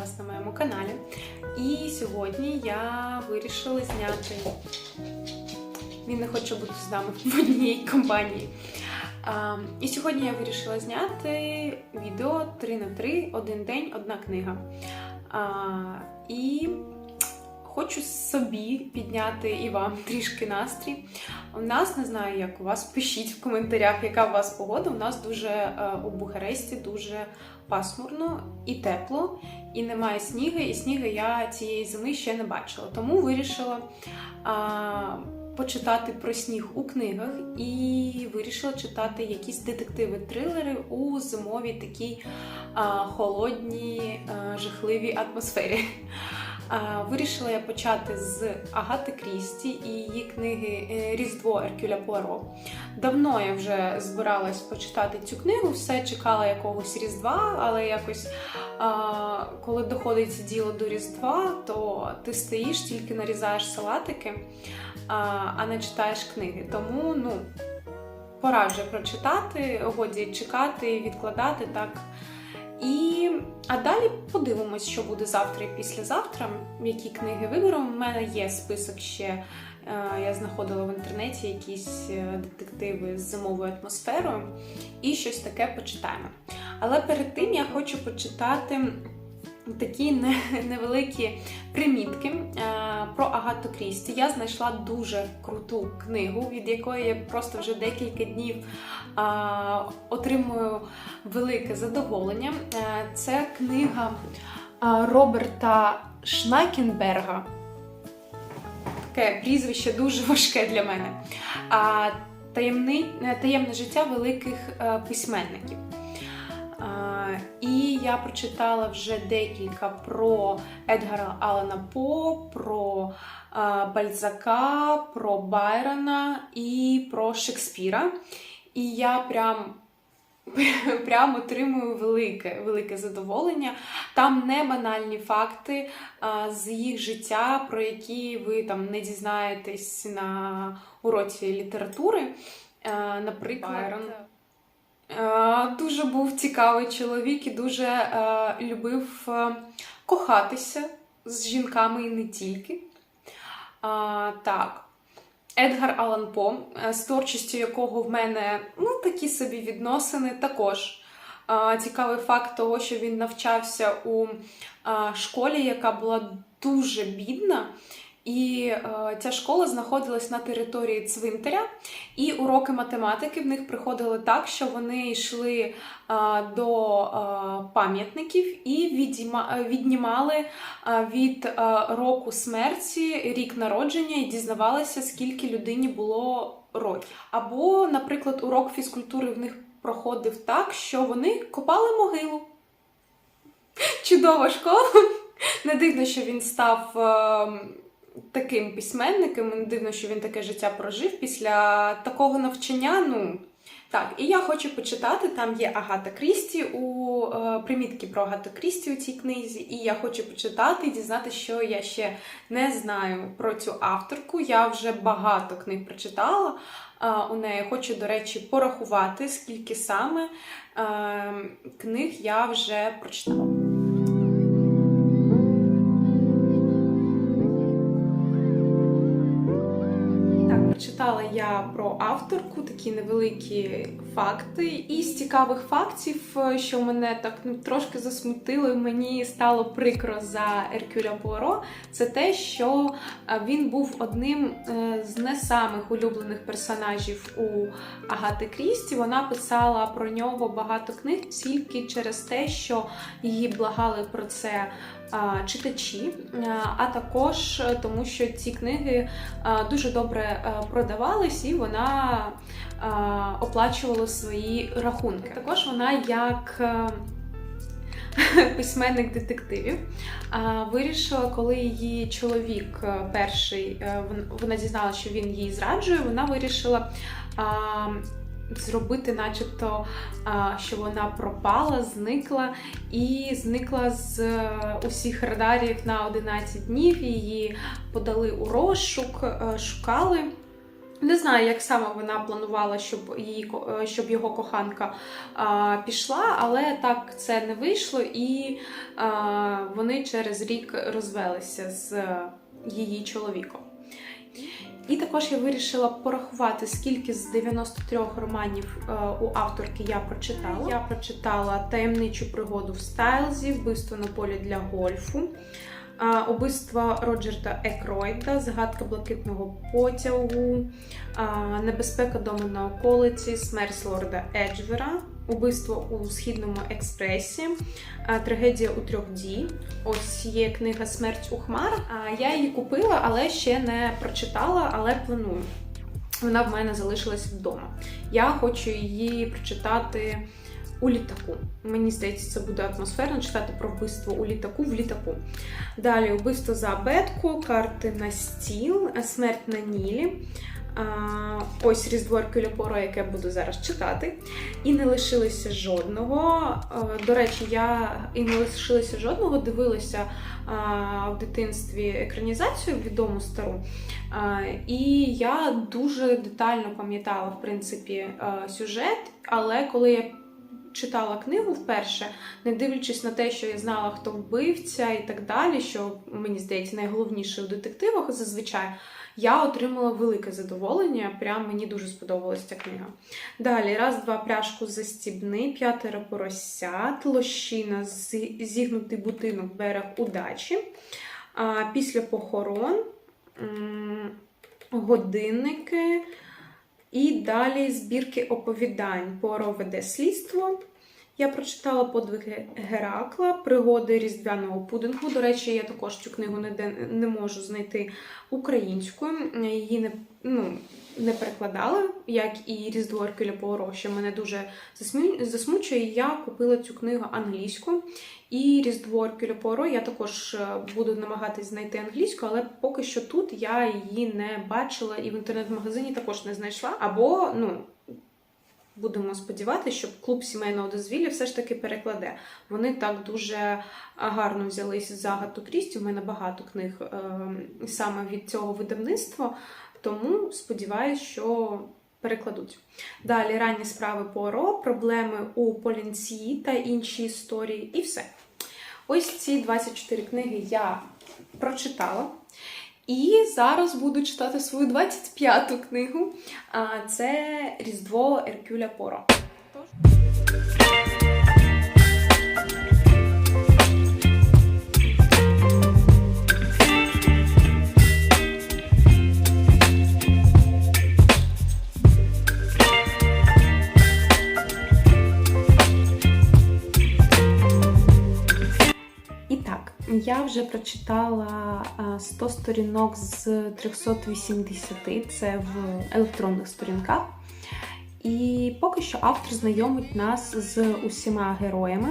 вас на моєму каналі. І сьогодні я вирішила зняти. Він не хоче бути з нами в одній компанії. І сьогодні я вирішила зняти відео 3 на 3 один день, одна книга. І хочу собі підняти і вам трішки настрій. У нас не знаю, як у вас. Пишіть в коментарях, яка у вас погода. У нас дуже е, у Бухаресті дуже пасмурно і тепло, і немає сніги, і сніги я цієї зими ще не бачила. Тому вирішила а, почитати про сніг у книгах і вирішила читати якісь детективи-трилери у зимовій такій а, холодній, а, жахливій атмосфері. Вирішила я почати з Агати Крісті і її книги е, Різдво Еркюля Пуаро. Давно я вже збиралась почитати цю книгу, все чекала якогось Різдва, але якось коли доходить діло до Різдва, то ти стоїш, тільки нарізаєш салатики, а не читаєш книги. Тому ну, пора вже прочитати, годі чекати, відкладати так. І а далі подивимось, що буде завтра і післязавтра, які книги виберемо. У мене є список ще. е, Я знаходила в інтернеті якісь е, детективи з зимовою атмосферою і щось таке почитаємо. Але перед тим я хочу почитати такі невеликі примітки е, про Агату Крісті. Я знайшла дуже круту книгу, від якої я просто вже декілька днів отримую велике задоволення. Е, Це книга е, Роберта Шнайкенберга. Таке прізвище дуже важке для мене. Таємне життя великих письменників. І я прочитала вже декілька про Едгара Алана По, про а, Бальзака, про Байрона і про Шекспіра. І я прям. Прям отримую велике, велике задоволення. Там не банальні факти а, з їх життя, про які ви там не дізнаєтесь на уроці літератури. А, наприклад, Байрон Е, Дуже був цікавий чоловік і дуже е, любив е, кохатися з жінками і не тільки. Так. Едгар Алан По, е, з творчістю якого в мене ну, такі собі відносини, також е, цікавий факт того, що він навчався у е, школі, яка була дуже бідна. І е, ця школа знаходилась на території цвинтаря, і уроки математики в них приходили так, що вони йшли е, до е, пам'ятників і відійма, е, віднімали е, від е, року смерті рік народження і дізнавалися, скільки людині було років. Або, наприклад, урок фізкультури в них проходив так, що вони копали могилу. Чудова школа. Не дивно, що він став. е, таким письменником. Дивно, що він таке життя прожив після такого навчання. Ну так, і я хочу почитати. Там є Агата Крісті у е, примітки про Агату Крісті у цій книзі. І я хочу почитати і дізнати, що я ще не знаю про цю авторку. Я вже багато книг прочитала. е, у неї хочу, до речі, порахувати, скільки саме е, книг я вже прочитала. Так, я про авторку такі невеликі факти. І з цікавих фактів, е, що мене так ну, трошки засмутило, і мені стало прикро за Еркюля Пуаро, це те, що е, він був одним е, з не самих улюблених персонажів у Агати Крісті. Вона писала про нього багато книг тільки через те, що її благали про це читачі, а, також тому, що ці книги дуже добре е, продавались, і вона оплачувала свої рахунки. Також вона як е, письменник детективів вирішила, коли її чоловік е, перший е, вона дізналася, що він її зраджує, вона вирішила. Зробити, начебто, що вона пропала, зникла і зникла з усіх радарів на 11 днів. Її подали у розшук, шукали. Не знаю, як саме вона планувала, щоб її е, щоб його коханка а, пішла, але так це не вийшло, і а, вони через рік розвелися з її чоловіком. І також я вирішила порахувати, скільки з 93 романів е, у авторки я прочитала. Я прочитала таємничу пригоду в Стайлзі, вбивство на полі для гольфу, убивство Роджерта Екройда, загадка блакитного потягу, небезпека дому на околиці, смерть лорда Еджвера, убивство у східному експресі, трагедія у трьох дій. Ось є книга Смерть у хмарах. Я її купила, але ще не прочитала, але планую. Вона в мене залишилась вдома. Я хочу її прочитати у літаку. Мені здається, це буде атмосферно читати про вбивство у літаку в літаку. Далі вбивство за абетку, карти на стіл, смерть на Нілі. Ось Різдво Еркюля Поро, яке буду зараз читати. І не лишилося жодного. До речі, я і не лишилося жодного, дивилася в дитинстві екранізацію відому стару. І я дуже детально пам'ятала, в принципі, сюжет, але коли я читала книгу вперше, не дивлячись на те, що я знала, хто вбивця і так далі, що мені здається найголовніше у детективах зазвичай. Я отримала велике задоволення, прям мені дуже сподобалась ця книга. Далі, раз, два пляшку застібни, п'ятеро поросят, лощина, зігнутий будинок, берег удачі. Після похорон, годинники. І далі збірки оповідань Поро веде слідство. Я прочитала подвиги Геракла, пригоди різдвяного пудингу. До речі, я також цю книгу ніде не можу знайти українською. Її не, ну, не перекладали, як і Різдво Еркюля Пуаро, що мене дуже засмучує. Я купила цю книгу англійською. І Різдво Еркюля Пуаро я також е, буду намагатись знайти англійську, але поки що тут я її не бачила і в інтернет-магазині також не знайшла. Або, ну. Будемо сподіватися, що клуб сімейного дозвілля все ж таки перекладе. Вони так дуже гарно взялись за Агату Крісті. У мене багато книг е, саме від цього видавництва, тому сподіваюся, що перекладуть. Далі ранні справи Поро, проблеми у Полінці та інші історії, і все. Ось ці 24 книги я прочитала. І зараз буду читати свою 25-ту книгу. А це Різдво Еркюля Поро. І вже прочитала 100 сторінок з 380, це в електронних сторінках. І поки що автор знайомить нас з усіма героями,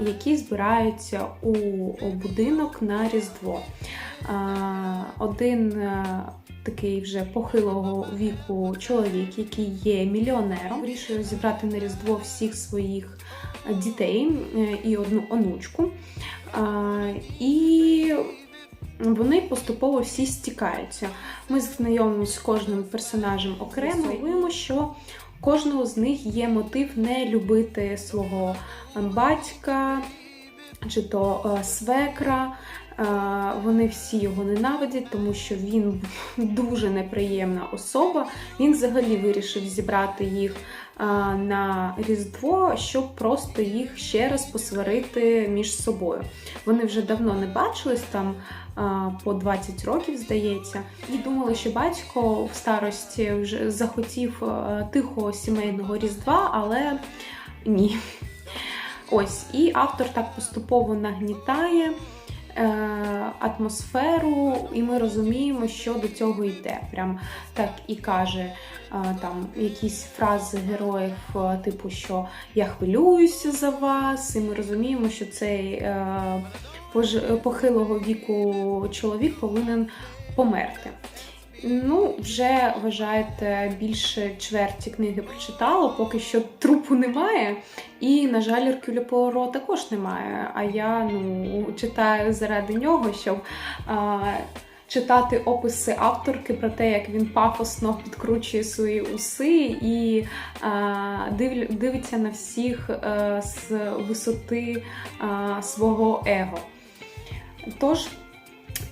які збираються у будинок на Різдво. Один такий вже похилого віку чоловік, який є мільйонером, вирішує зібрати на Різдво всіх своїх дітей е, і одну онучку. І вони поступово всі стікаються. Ми знайомимося з кожним персонажем окремо. З'ясовуємо, що кожного з них є мотив не любити свого батька чи то е, свекра. Е, Вони всі його ненавидять, тому що він дуже неприємна особа. Він взагалі вирішив зібрати їх е, на Різдво, щоб просто їх ще раз посварити між собою. Вони вже давно не бачились там по 20 років, здається, і думали, що батько в старості вже захотів тихого сімейного різдва, але ні. Ось, і автор так поступово нагнітає е, атмосферу, і ми розуміємо, що до цього йде. Прям так і каже е, там якісь фрази героїв, е, типу, що я хвилююся за вас, і ми розуміємо, що цей е, похилого віку чоловік повинен померти. Ну, вже вважаєте, більше чверті книги прочитала, поки що трупу немає. І, на жаль, Еркюля Пуаро також немає. А я ну, читаю заради нього, щоб а, читати описи авторки про те, як він пафосно підкручує свої уси і е, див, дивиться на всіх е, з висоти е, свого его. Тож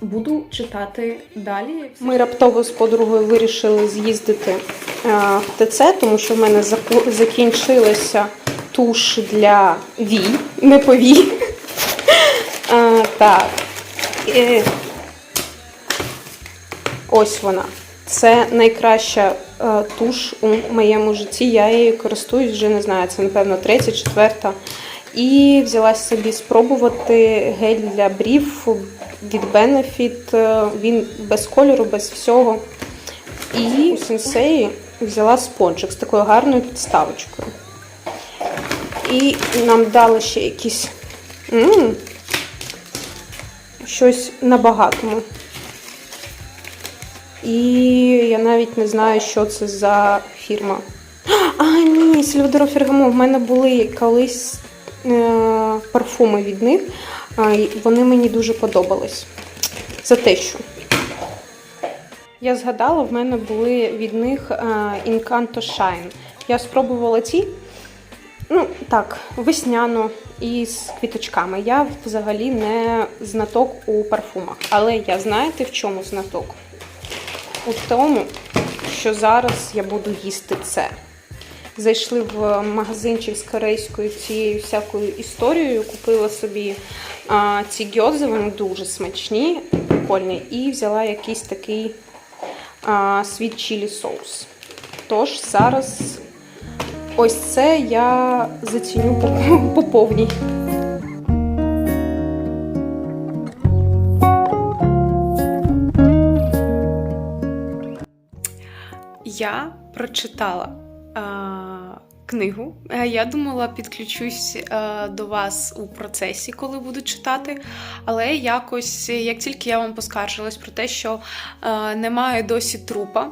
буду читати далі. Ми раптово з подругою вирішили з'їздити е, в ТЦ, тому що в мене закінчилася туш для вій, не повій. Е, так. Ось вона. Це найкраща е, туш у моєму житті. Я її користуюсь вже не знаю, це напевно третя, четверта. І взяла собі спробувати гель для брів від Benefit. Е, Він без кольору, без всього. І у сенсеї взяла спонжик з такою гарною підставочкою. І нам дали ще якісь м, щось на багатому. І я навіть не знаю, що це за фірма. А, ні, Сільвадоро Фергамо. В мене були колись е, парфуми від них. Вони мені дуже подобались. За те, що. Я згадала, в мене були від них е, Incanto Shine. Я спробувала ці, ну так, весняно і з квіточками. Я взагалі не знаток у парфумах. Але я знаєте, в чому знаток? У тому, що зараз я буду їсти це. Зайшли в магазинчик з корейською цією всякою історією, купила собі а, ці гьози, вони дуже смачні, прикольні, і взяла якийсь такий а, світ чилі соус. Тож зараз ось це я заціню по, по повній. Я прочитала книгу. Е, Я думала, підключусь е, до вас у процесі, коли буду читати. Але якось, як тільки я вам поскаржилась про те, що е, немає досі трупа.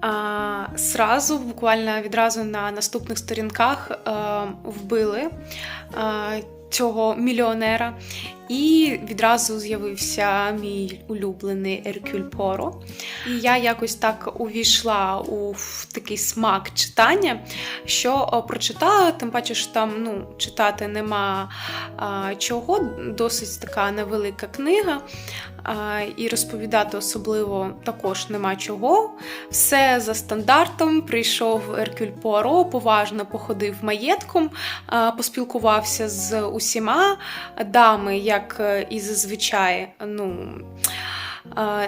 А, сразу, буквально відразу на наступних сторінках е, вбили е, цього мільйонера, і відразу з'явився мій улюблений Еркюль Поро. І я якось так увійшла у такий смак читання, що прочитала, тим паче, що там ну, читати нема а, чого, досить така невелика книга. А, і розповідати особливо також нема чого. Все за стандартом. Прийшов Еркюль Пуаро, поважно походив маєтком, а, поспілкувався з усіма дами, як е, і зазвичай, ну,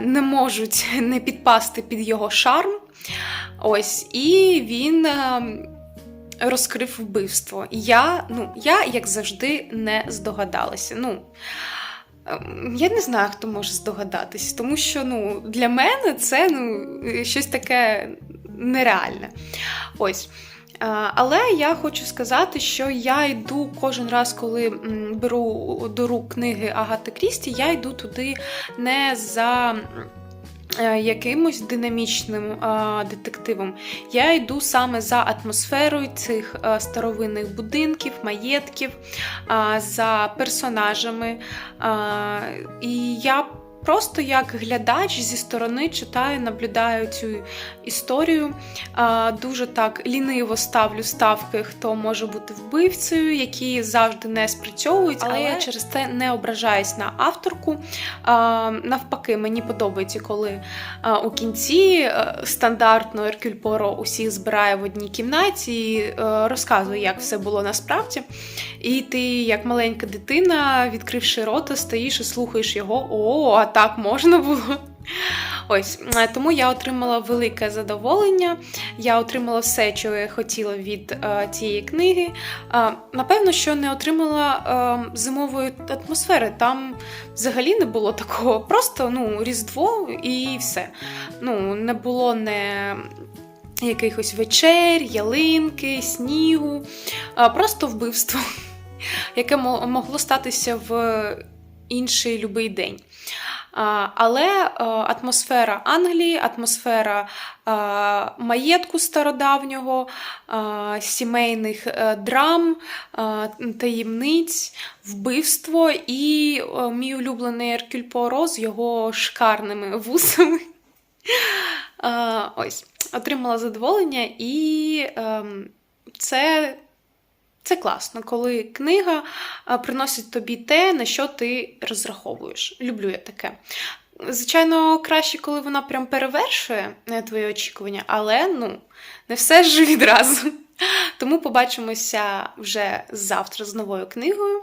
не можуть не підпасти під його шарм. Ось, і він. е, Розкрив вбивство. Я, ну, я, як завжди, не здогадалася. Ну, Ем, Я не знаю, хто може здогадатись, тому що ну, для мене це ну, щось таке нереальне. Ось. А, Але я хочу сказати, що я йду кожен раз, коли беру до рук книги Агати Крісті, я йду туди не за. е, Якимось динамічним а, детективом. Я йду саме за атмосферою цих а, старовинних будинків, маєтків, а, за персонажами. А, і я просто як глядач зі сторони читаю, наблюдаю цю історію. Дуже так ліниво ставлю ставки, хто може бути вбивцею, які завжди не спрацьовують, але, я через це не ображаюсь на авторку. Навпаки, мені подобається, коли у кінці е, стандартно Еркюль Поро усіх збирає в одній кімнаті і е, розказує, як все було насправді. І ти, як маленька дитина, відкривши рота, стоїш і слухаєш його. О, а так можна було. Ось е, тому я отримала велике задоволення. Я отримала все, що я хотіла від е, цієї книги. Е, напевно, що не отримала е, зимової атмосфери. Там взагалі не було такого. Просто ну, Різдво і все. Ну, не було не. Якихось вечер, ялинки, снігу, просто вбивство, яке могло статися в інший любий день. Але е, атмосфера Англії, атмосфера е, маєтку стародавнього, е, сімейних драм, таємниць, вбивство і мій улюблений Еркюль Пуаро з його шикарними вусами. Ось, отримала задоволення, і ем, це, це класно, коли книга приносить тобі те, на що ти розраховуєш. Люблю я таке. Звичайно, краще, коли вона прям перевершує е, твої очікування, але ну, не все ж відразу. Тому побачимося вже завтра з новою книгою.